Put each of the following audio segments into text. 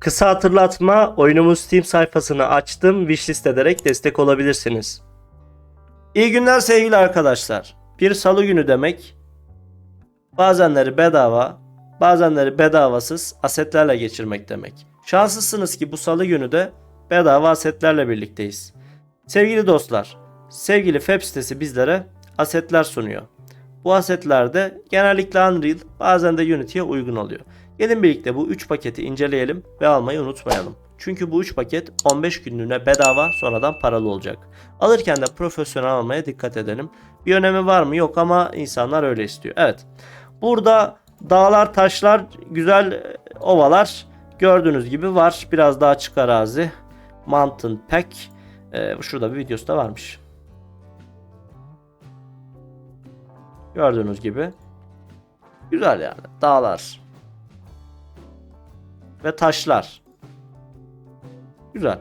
Kısa hatırlatma, oyunumuz Steam sayfasını açtım, wishlist ederek destek olabilirsiniz. İyi günler sevgili arkadaşlar. Bir salı günü demek, bazenleri bedava, bazenleri bedavasız asetlerle geçirmek demek. Şanslısınız ki bu salı günü de bedava asetlerle birlikteyiz. Sevgili dostlar, sevgili web sitesi bizlere asetler sunuyor. Bu asetler de genellikle Unreal, bazen de Unity'ye uygun oluyor. Gelin birlikte bu 3 paketi inceleyelim ve almayı unutmayalım. Çünkü bu 3 paket 15 günlüğüne bedava sonradan paralı olacak. Alırken de profesyonel almaya dikkat edelim. Bir önemi var mı? Yok ama insanlar öyle istiyor. Evet. Burada dağlar, taşlar, güzel e, ovalar gördüğünüz gibi var. Biraz daha açık arazi. Mountain Pack. Ee, şurada bir videosu da varmış. Gördüğünüz gibi. Güzel yani. Dağlar. Ve taşlar. Güzel.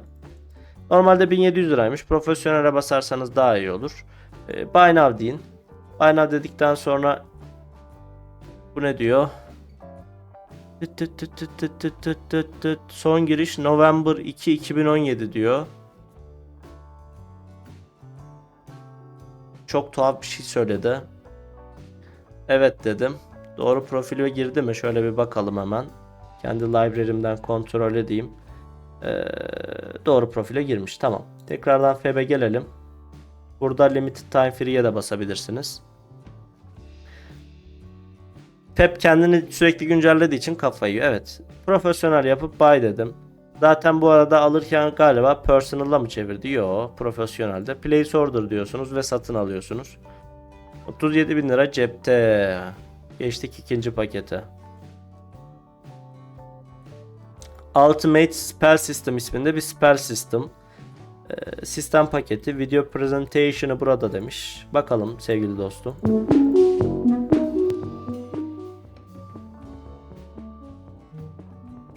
Normalde 1700 liraymış. Profesyonele basarsanız daha iyi olur. E, buy now deyin. Buy now dedikten sonra bu ne diyor? Son giriş November 2 2017 diyor. Çok tuhaf bir şey söyledi. Evet dedim. Doğru profile girdi mi? Şöyle bir bakalım hemen. Kendi library'imden kontrol edeyim. Ee, doğru profile girmiş. Tamam. Tekrardan FB gelelim. Burada Limited Time Free'ye de basabilirsiniz. Pep kendini sürekli güncellediği için kafayı. Evet. Profesyonel yapıp buy dedim. Zaten bu arada alırken galiba personal'a mı çevirdi? Yo, profesyonelde. Place order diyorsunuz ve satın alıyorsunuz. 37 bin lira cepte. Geçtik ikinci pakete. Ultimate Spell System isminde bir spell system. Ee, sistem paketi. Video presentation'ı burada demiş. Bakalım sevgili dostum.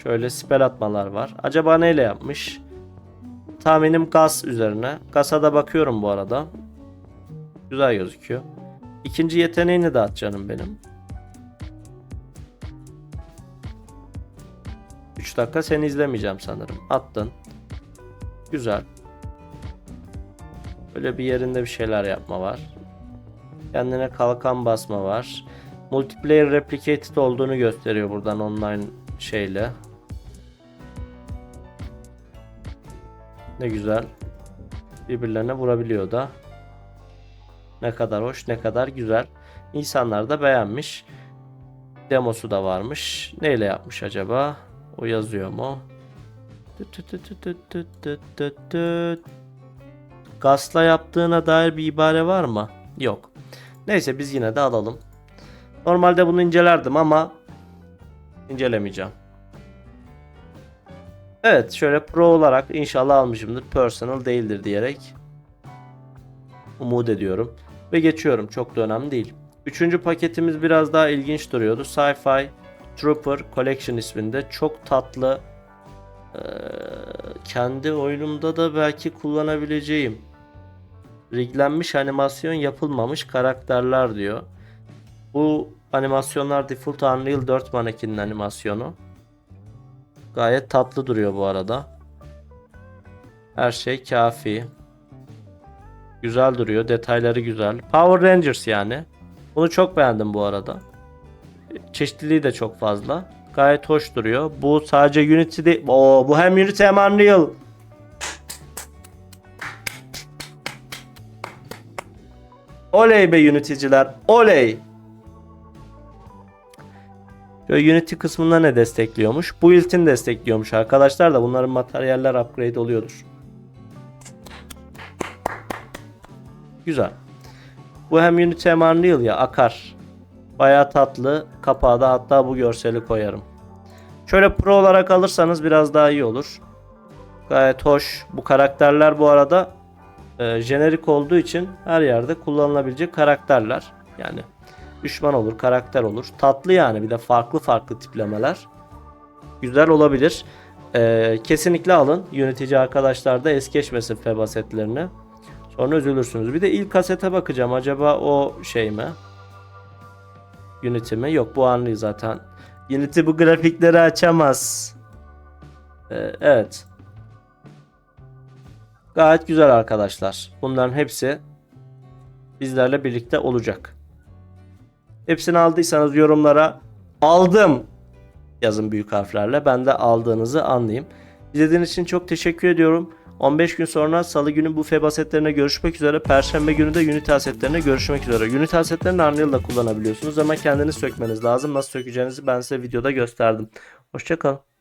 Şöyle spell atmalar var. Acaba neyle yapmış? Tahminim gaz üzerine. Gaza da bakıyorum bu arada. Güzel gözüküyor. İkinci yeteneğini de at canım benim. 3 dakika seni izlemeyeceğim sanırım. Attın. Güzel. Böyle bir yerinde bir şeyler yapma var. Kendine kalkan basma var. Multiplayer replicated olduğunu gösteriyor buradan online şeyle. Ne güzel. Birbirlerine vurabiliyor da. Ne kadar hoş, ne kadar güzel. İnsanlar da beğenmiş. Demosu da varmış. Neyle yapmış acaba? O yazıyor mu? Gasla yaptığına dair bir ibare var mı? Yok. Neyse biz yine de alalım. Normalde bunu incelerdim ama incelemeyeceğim. Evet şöyle pro olarak inşallah almışımdır. Personal değildir diyerek umut ediyorum. Ve geçiyorum çok da önemli değil. Üçüncü paketimiz biraz daha ilginç duruyordu. Sci-Fi Trooper Collection isminde çok tatlı eee, kendi oyunumda da belki kullanabileceğim riglenmiş animasyon yapılmamış karakterler diyor. Bu animasyonlar default Unreal 4 manekinin animasyonu. Gayet tatlı duruyor bu arada. Her şey kafi. Güzel duruyor. Detayları güzel. Power Rangers yani. Bunu çok beğendim bu arada. Çeşitliliği de çok fazla. Gayet hoş duruyor. Bu sadece Unity değil. Oo, bu hem Unity hem Unreal. Oley be Unity'ciler. Oley. Şöyle Unity kısmında ne destekliyormuş? Bu iltin destekliyormuş arkadaşlar da bunların materyaller upgrade oluyordur. Güzel. Bu hem Unity hem Unreal ya akar. Baya tatlı. Kapağı da hatta bu görseli koyarım. Şöyle pro olarak alırsanız biraz daha iyi olur. Gayet hoş. Bu karakterler bu arada e, jenerik olduğu için her yerde kullanılabilecek karakterler. Yani düşman olur, karakter olur. Tatlı yani bir de farklı farklı tiplemeler. Güzel olabilir. E, kesinlikle alın. Yönetici arkadaşlar da es geçmesin FEBA setlerini. Sonra üzülürsünüz. Bir de ilk kasete bakacağım. Acaba o şey mi? Unity mi? Yok bu Unreal zaten. Unity bu grafikleri açamaz. Ee, evet. Gayet güzel arkadaşlar. Bunların hepsi bizlerle birlikte olacak. Hepsini aldıysanız yorumlara aldım yazın büyük harflerle. Ben de aldığınızı anlayayım. İzlediğiniz için çok teşekkür ediyorum. 15 gün sonra salı günü bu feb asetlerine görüşmek üzere. Perşembe günü de Unity asetlerine görüşmek üzere. Unity asetlerini Unreal'da kullanabiliyorsunuz ama kendiniz sökmeniz lazım. Nasıl sökeceğinizi ben size videoda gösterdim. Hoşçakalın.